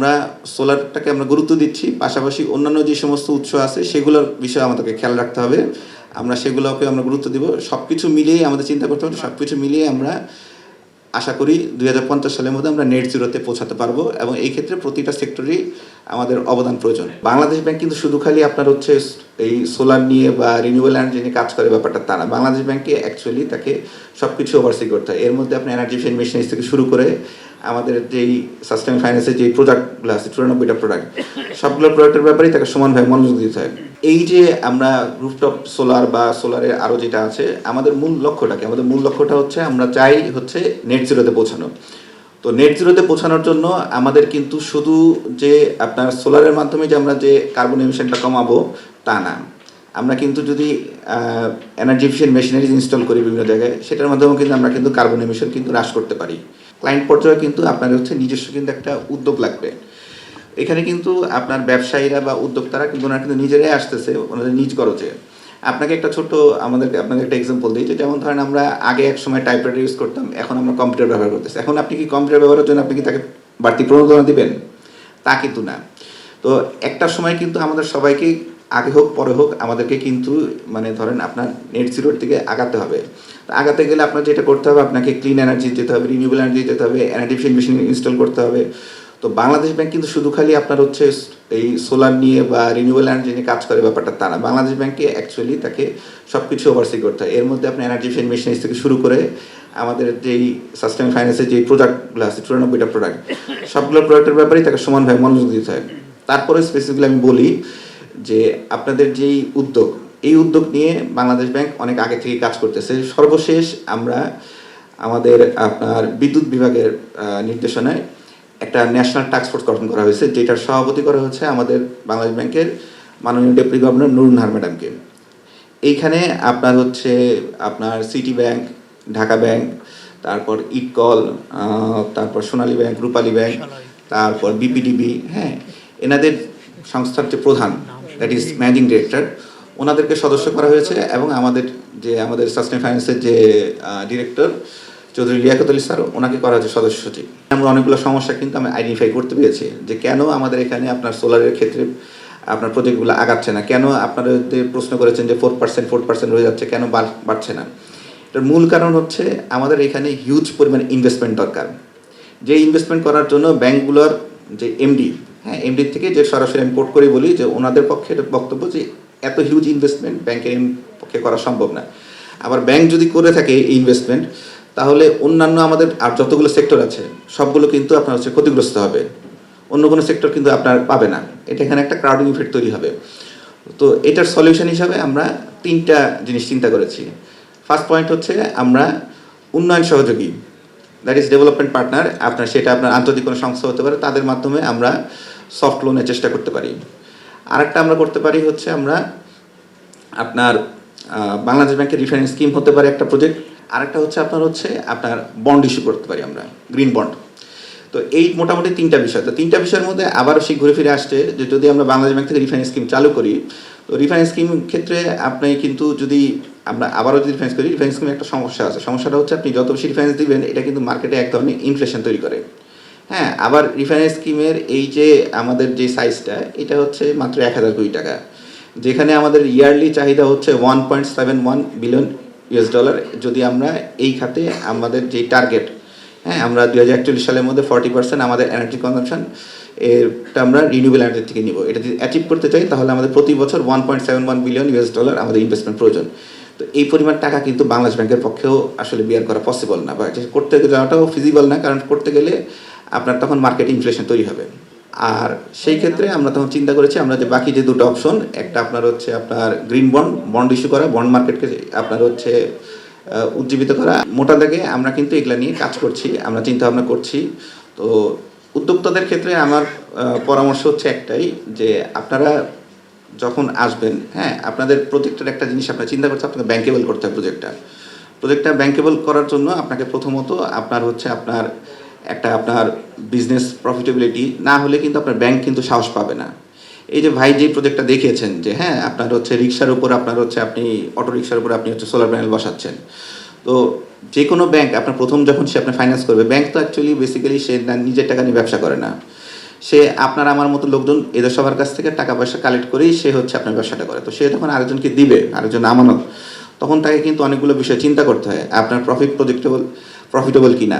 আমরা সোলারটাকে আমরা গুরুত্ব দিচ্ছি। পাশাপাশি অন্যান্য যে সমস্ত উৎস আছে, সেগুলোর বিষয়ে আমাদেরকে খেয়াল রাখতে হবে। আমরা সেগুলোকে আমরা গুরুত্ব দিব। সব কিছু মিলিয়ে আমাদের চিন্তা করতে হবে সব কিছু মিলিয়ে আমরা আশা করি দুই হাজার পঞ্চাশ সালের মধ্যে আমরা নেট জিরোতে পৌঁছাতে পারব এবং এই ক্ষেত্রে প্রতিটা সেক্টরেই আমাদের অবদান প্রয়োজন। বাংলাদেশ ব্যাংক কিন্তু শুধু খালি আপনার হচ্ছে এই সোলার নিয়ে বা রিনিউয়েবল এনার্জি নিয়ে কাজ করে ব্যাপারটা তা না। বাংলাদেশ ব্যাংকে অ্যাকচুয়ালি তাকে সব কিছু ওভারসি করতে হয়। এর মধ্যে আপনি এনার্জি মেশিনারিজ থেকে শুরু করে আমাদের যেই সাস্টেন ফাইন্যান্সের যে প্রোডাক্টগুলো আছে, চুরানব্বইটা প্রোডাক্ট সবগুলো প্রোডাক্টের ব্যাপারেই তাকে সমানভাবে মনোযোগ দিতে হয়। এই যে আমরা রুফটপ সোলার বা সোলারের আরও যেটা আছে, আমাদের মূল লক্ষ্যটাকে আমাদের মূল লক্ষ্যটা হচ্ছে আমরা চাই হচ্ছে নেট জিরোতে পৌঁছানো। তো নেট জিরোতে পৌঁছানোর জন্য আমাদের কিন্তু শুধু যে আপনার সোলারের মাধ্যমে যে আমরা যে কার্বন এমিশনটা কমাবো, তা না। আমরা কিন্তু যদি এনার্জি এফিসিয়েন্ট মেশিনারিজ ইনস্টল করি বিভিন্ন জায়গায়, সেটার মাধ্যমেও কিন্তু আমরা কিন্তু কার্বন এমিশন কিন্তু হ্রাস করতে পারি। ক্লায়েন্ট পর্যায়ে কিন্তু আপনার হচ্ছে নিজস্ব কিন্তু একটা উদ্যোগ লাগবে। এখানে কিন্তু আপনার ব্যবসায়ীরা বা উদ্যোক্তারা কিন্তু ওনারা কিন্তু নিজেরাই আসতেছে ওনাদের নিজ খরচে আপনাকে একটা ছোট আমাদেরকে আপনাকে একটা এক্সাম্পল দিই যেমন ধরেন আমরা আগে এক সময় টাইপরাইটার ইউজ করতাম, এখন আমরা কম্পিউটার ব্যবহার করতেছি। এখন আপনি কি কম্পিউটার ব্যবহারের জন্য আপনি কি তাকে বাড়তি প্রণোদনা দিবেন? তা কিন্তু না। তো একটা সময় কিন্তু আমাদের সবাইকে আগে হোক, পরে হোক আমাদেরকে কিন্তু মানে ধরেন আপনার নেট জিরোর দিকে আগাতে হবে। আগাতে গেলে আপনার যেটা করতে হবে, আপনাকে ক্লিন এনার্জি যেতে হবে রিনিউবল এনার্জি যেতে হবে এনার্জি মেশিন ইনস্টল করতে হবে। তো বাংলাদেশ ব্যাংক কিন্তু শুধু খালি আপনার হচ্ছে এই সোলার নিয়ে বা রিনিউবল এনার্জি নিয়ে কাজ করে ব্যাপারটা তা না। বাংলাদেশ ব্যাংকে অ্যাকচুয়ালি তাকে সব কিছু ওভারসি করতে হয়। এর মধ্যে আপনি এনার্জি মেশিন থেকে শুরু করে আমাদের যেই সাস্টেন ফাইন্যান্সের যে প্রোডাক্টগুলো আছে, চুরানব্বইটা প্রোডাক্ট সবগুলো প্রোডাক্টের ব্যাপারেই তাকে সমানভাবে মনোযোগ দিতে হয়। তারপরে স্পেসিফিকলি আমি বলি যে আপনাদের যেই উদ্যোগ এই উদ্যোগ নিয়ে বাংলাদেশ ব্যাংক অনেক আগে থেকে কাজ করতেছে। সর্বশেষ আমরা আমাদের আপনার বিদ্যুৎ বিভাগের নির্দেশনায় একটা ন্যাশনাল ফোর্স গঠন করা হয়েছে, যেটার সভাপতি করা হচ্ছে আমাদের বাংলাদেশ ব্যাংকের মাননীয় ডেপুটি গভর্নর নুরুন নাহার ম্যাডামকে। এইখানে আপনার হচ্ছে আপনার সিটি ব্যাংক, ঢাকা ব্যাংক, তারপর ইটকল তারপর সোনালী ব্যাংক, রূপালী ব্যাংক, তারপর বিপিডিবি হ্যাঁ এনাদের সংস্থার যে প্রধান দ্যাট ইজ ম্যানেজিং ডিরেক্টর ওনাদেরকে সদস্য করা হয়েছে এবং আমাদের যে আমাদের সাস্টেন ফাইন্যান্সের যে ডিরেক্টর চৌধুরী লিয়াকত আলী স্যার, ওনাকে করা হয়েছে সদস্য সচিব। আমরা অনেকগুলো সমস্যা কিন্তু আমি আইডেন্টিফাই করতে পেরেছি যে কেন আমাদের এখানে আপনার সোলারের ক্ষেত্রে আপনার প্রজেক্টগুলো আগাচ্ছে না? কেন আপনারা যে প্রশ্ন করেছেন যে ফোর পার্সেন্ট ফোর পার্সেন্ট হয়ে যাচ্ছে, কেন বাড়- বাড়ছে না? এটার মূল কারণ হচ্ছে আমাদের এখানে হিউজ পরিমাণ ইনভেস্টমেন্ট দরকার। যে ইনভেস্টমেন্ট করার জন্য ব্যাংকগুলোর যে এমডি হ্যাঁ এমডি থেকে যে সরাসরি আমি কোর্ট করে বলি যে ওনাদের পক্ষে বক্তব্য যে এত হিউজ ইনভেস্টমেন্ট ব্যাংকের পক্ষে করা সম্ভব না। আবার ব্যাংক যদি করে থাকে এই ইনভেস্টমেন্ট তাহলে অন্যান্য আমাদের আর যতগুলো সেক্টর আছে, সবগুলো কিন্তু আপনার হচ্ছে ক্ষতিগ্রস্ত হবে। অন্য কোনো সেক্টর কিন্তু আপনার পাবে না। এটা এখানে একটা ক্রাউডিং ইফেক্ট তৈরি হবে। তো এটার সলিউশন হিসাবে আমরা তিনটা জিনিস চিন্তা করেছি। ফার্স্ট পয়েন্ট হচ্ছে আমরা উন্নয়ন সহযোগী। দ্যাট ইজ ডেভেলপমেন্ট পার্টনার আপনার সেটা আপনার আন্তর্জাতিক কোনো সংস্থা হতে পারে, তাদের মাধ্যমে আমরা সফট লোনের চেষ্টা করতে পারি। আরেকটা আমরা করতে পারি হচ্ছে আমরা আপনার বাংলাদেশ ব্যাংকের রিফাইন্যান্স স্কিম হতে পারে একটা প্রজেক্ট আরেকটা হচ্ছে আপনার হচ্ছে আপনার বন্ড ইস্যু করতে পারি আমরা গ্রিন বন্ড তো এই মোটামুটি তিনটা বিষয়। তো তিনটা বিষয়ের মধ্যে আবারও সেই ঘুরে ফিরে আসছে যে যদি আমরা বাংলাদেশ ব্যাংক থেকে রিফাইন্যান্স স্কিম চালু করি, তো রিফাইন্যান্স স্কিম ক্ষেত্রে আপনি কিন্তু যদি আমরা আবারও যদি রিফাইন্যান্স করি রিফাইন্যান্স স্কিমে একটা সমস্যা আছে। সমস্যাটা হচ্ছে আপনি যত বেশি রিফাইন্যান্স দিবেন, এটা কিন্তু মার্কেটে এক ধরনের ইনফ্লেশন তৈরি করে। হ্যাঁ আবার রিফাইন্যান্স স্কিমের এই যে আমাদের যে সাইজটা এটা হচ্ছে মাত্র এক হাজার কোটি টাকা। যেখানে আমাদের ইয়ারলি চাহিদা হচ্ছে one point seven one billion US dollar যদি আমরা এই খাতে আমাদের যে টার্গেট হ্যাঁ আমরা দু হাজার একচল্লিশ সালের মধ্যে ফর্টি পার্সেন্ট আমাদের এনার্জি কনজামশন এটা আমরা রিনিউবল এনার্জি থেকে নিব। এটা যদি অ্যাচিভ করতে চাই, তাহলে আমাদের প্রতি বছর one point seven one billion US dollar আমাদের ইনভেস্টমেন্ট প্রয়োজন। তো এই পরিমাণ টাকা কিন্তু বাংলাদেশ ব্যাংকের পক্ষেও আসলে বিয়ার করা পসিবল না। বা করতে যাওয়াটাও ফিজিবল না, কারণ করতে গেলে আপনার তখন মার্কেট ইনফ্লেশন তৈরি হবে। আর সেই ক্ষেত্রে আমরা তখন চিন্তা করেছি, আমরা যে বাকি যে দুটো অপশন একটা আপনার হচ্ছে আপনার গ্রিন বন্ড বন্ড ইস্যু করা বন্ড মার্কেটকে আপনার হচ্ছে উজ্জীবিত করা। মোটা দাগে আমরা কিন্তু এগুলো নিয়ে কাজ করছি, আমরা চিন্তা ভাবনা করছি। তো উদ্যোক্তাদের ক্ষেত্রে আমার পরামর্শ হচ্ছে একটাই, যে আপনারা যখন আসবেন হ্যাঁ আপনাদের প্রজেক্টের একটা জিনিস আপনার চিন্তা করছে আপনাকে ব্যাংকেবল করতে হবে প্রজেক্টটা প্রজেক্টটা ব্যাংকেবল করার জন্য আপনাকে প্রথমত আপনার হচ্ছে আপনার একটা আপনার বিজনেস প্রফিটেবিলিটি না হলে কিন্তু আপনার ব্যাংক কিন্তু সাহস পাবে না। এই যে ভাই যে প্রজেক্টটা দেখিয়েছেন যে হ্যাঁ আপনার হচ্ছে রিক্সার উপর আপনার হচ্ছে আপনি অটো রিক্সার উপর আপনি হচ্ছে সোলার প্যানেল বসাচ্ছেন। তো যে কোনো ব্যাংক আপনার প্রথম যখন সে আপনার ফাইন্যান্স করবে ব্যাংক তো অ্যাকচুয়ালি বেসিক্যালি সে নিজের টাকা নিয়ে ব্যবসা করে না। সে আপনার আমার মতো লোকজন এদের সবার কাছ থেকে টাকা পয়সা কালেক্ট করেই সে হচ্ছে আপনার ব্যবসাটা করে। তো সে যখন আরেকজনকে দিবে, আরেকজন আমানত, তখন তাকে কিন্তু অনেকগুলো বিষয় চিন্তা করতে হয়, আপনার প্রফিট প্রজেক্টেবল প্রফিটেবল কিনা।